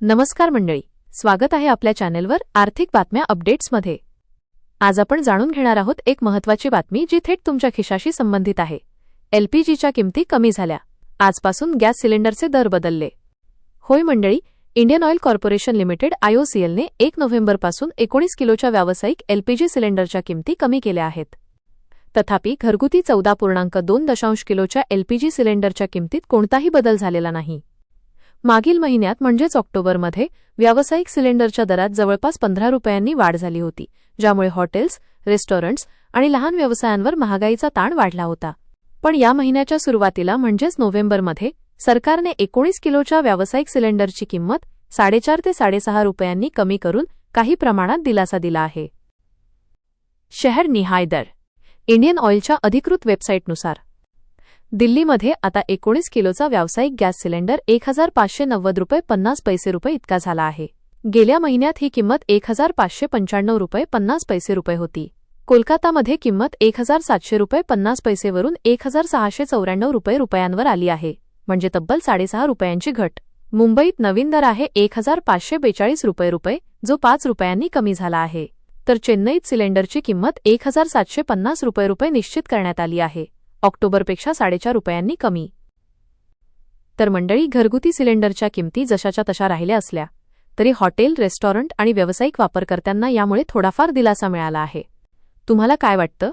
नमस्कार मंडळी स्वागत आहे आपल्या चॅनेलवर आर्थिक बातम्या अपडेट्समध्ये. आज आपण जाणून घेणार आहोत एक महत्त्वाची बातमी जी थेट तुमच्या खिशाशी संबंधित आहे. एलपीजीच्या किमती कमी झाल्या. आजपासून गॅस सिलेंडरचे दर बदलले. होय मंडळी इंडियन ऑइल कॉर्पोरेशन लिमिटेड आयओसीएलने एक नोव्हेंबरपासून एकोणीस किलोच्या व्यावसायिक एलपीजी सिलेंडरच्या किमती कमी केल्या आहेत. तथापि घरगुती चौदा पूर्णांक दोन दशांश किलोच्या एलपीजी सिलेंडरच्या किमतीत कोणताही बदल झालेला नाही. मागील महिन्यात म्हणजेच ऑक्टोबरमध्ये व्यावसायिक सिलेंडरच्या दरात जवळपास पंधरा रुपयांनी वाढ झाली होती ज्यामुळे हॉटेल्स रेस्टॉरंट्स आणि लहान व्यवसायांवर महागाईचा ताण वाढला होता. पण या महिन्याच्या सुरुवातीला म्हणजेच नोव्हेंबरमध्ये सरकारने एकोणीस किलोच्या व्यावसायिक सिलेंडरची किंमत साडेचार ते साडेसहा रुपयांनी कमी करून काही प्रमाणात दिलासा दिला आहे. शहर निहाय दर इंडियन ऑइलच्या अधिकृत वेबसाईटनुसार. दिल्लीमध्ये आता एकोणीस किलोचा व्यावसायिक गॅस सिलेंडर एक हजार पाचशे नव्वद रुपये पन्नास पैसे रुपये इतका झाला आहे. गेल्या महिन्यात ही किंमत एक हजार पाचशे पंच्याण्णव रुपये पन्नास पैसे रुपये होती. कोलकातामध्ये किंमत एक हजार सातशे रुपये पन्नास पैसेवरून एक हजार सहाशे चौऱ्याण्णव रुपये रुपयांवर आली आहे म्हणजे तब्बल साडेसहा रुपयांची घट. मुंबईत नवीन दर आहे एक हजार पाचशे बेचाळीस रुपये रुपये जो पाच रुपयांनी कमी झाला आहे. तर चेन्नईत सिलेंडरची किंमत एक हजार सातशे पन्नास रुपये रुपये निश्चित करण्यात आली आहे. ऑक्टोबरपेक्षा साडेचार रुपयांनी कमी. तर मंडळी घरगुती सिलेंडरच्या किमती जशाच्या तशा राहिल्या असल्या तरी हॉटेल रेस्टॉरंट आणि व्यावसायिक वापरकर्त्यांना यामुळे थोडाफार दिलासा मिळाला आहे. तुम्हाला काय वाटतं?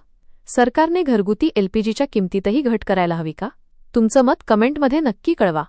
सरकारने घरगुती एलपीजीच्या किमतीतही घट करायला हवी का? तुमचं मत कमेंटमध्ये नक्की कळवा.